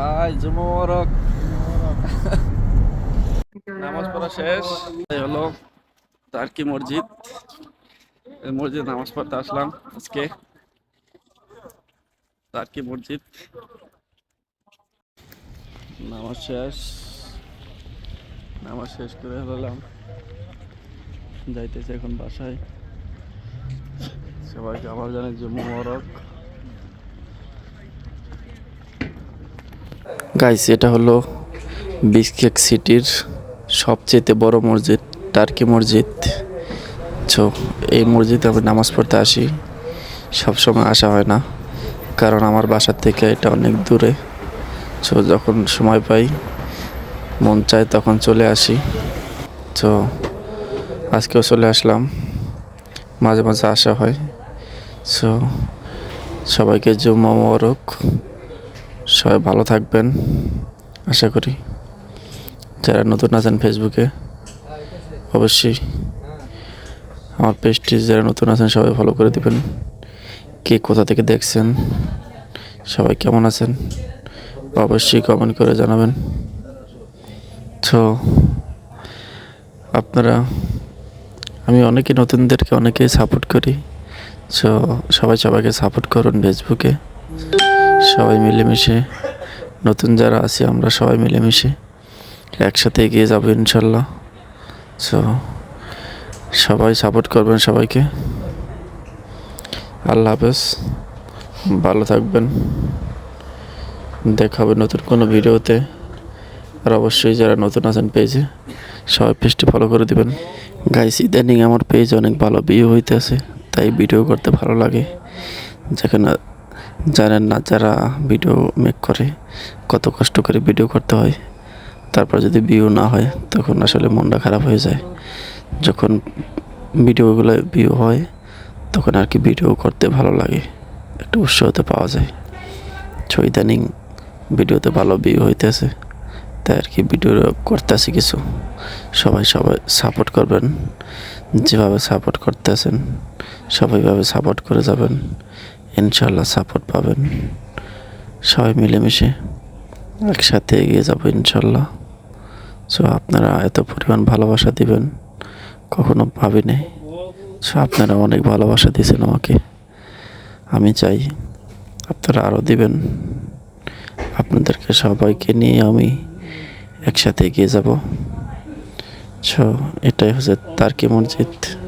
ভাই জুমরক। নামাজ পড়া শেষ। এই হলো তার্কি মসজিদ। এই মসজিদ নামাজ পড়তে আসলাম আজকে। তার্কি মসজিদ। নামাজ শেষ। নামাজ শেষ করে হলাম যাইতেছে এখন বাসায়। সবাইকে আবার জানাই যে মোবারক গাইস এটা হলো বিসকেক সিটির সবচেয়ে বড় মসজিদ টার্কি মসজিদ। তো এই মসজিদে আমি নামাজ পড়তে আসি, সবসময় আসা হয় না, কারণ আমার বাসার থেকে এটা অনেক দূরে। তো যখন সময় পাই, মন চায়, তখন চলে আসি। তো আজকেও চলে আসলাম, মাঝে মাঝে আসা হয়। সো সবাইকে জুম্মা মোবারক। সবাই ভালো থাকবেন, আশা করি। যারা নতুন আছেন ফেসবুকে অবশ্যই আমার পেজটি যারা নতুন আছেন, সবাই ফলো করে দেবেন। কে কোথা থেকে দেখছেন, সবাই কেমন আছেন, অবশ্যই কমেন্ট করে জানাবেন। তো, আপনারা, আমি অনেকে নতুনদেরকে অনেকেই সাপোর্ট করি। সো সবাই সবাইকে সাপোর্ট করুন ফেসবুকে সবাই মিলেমিশে। নতুন যারা আছি, আমরা সবাই মিলেমিশে। একসাথে এগিয়ে যাব ইনশাল্লাহ। সো সবাই সাপোর্ট করবেন সবাইকে। আল্লাহ হাফেজ। ভালো থাকবেন। দেখা হবে নতুন কোনো ভিডিওতে। আর অবশ্যই যারা নতুন আছেন পেজে, সবাই পেজটি ফলো করে দিবেন। গাইস ইদানিং আমার পেজ অনেক ভালো ভিউ হইতেছে, তাই ভিডিও করতে ভালো লাগে। যেখানে জানেন না যারা ভিডিও মেক করে, কত কষ্ট করে ভিডিও করতে হয়। তারপর যদি ভিউ না হয়, তখন আসলে মনটা খারাপ হয়ে যায়। যখন ভিডিওগুলো ভিউ হয়, তখন আর কি ভিডিও করতে ভালো লাগে, একটু উৎসাহতে পাওয়া যায়। তো ইদানিং ভিডিওতে ভালো ভিউ হইতেছে, তাই আর কি ভিডিও করতেছি কিছু। সবাই সবাই সাপোর্ট করবেন, যেভাবে সাপোর্ট করতেছেন, সবাইভাবে সাপোর্ট করে যাবেন। ইনশাল্লাহ সাপোর্ট পাবেন। সবাই মিলেমিশে একসাথে এগিয়ে যাব ইনশাল্লাহ সো আপনারা এত পরিমাণ ভালোবাসা দিবেন, কখনো ভাবিনি। সো আপনারা অনেক ভালোবাসা দিয়েছেন আমাকে। আমি চাই আপনারা আরও দিবেন। আপনাদেরকে সবাইকে নিয়ে আমি একসাথে এগিয়ে যাব। সো এটাই হচ্ছে তার্কি মসজিদ।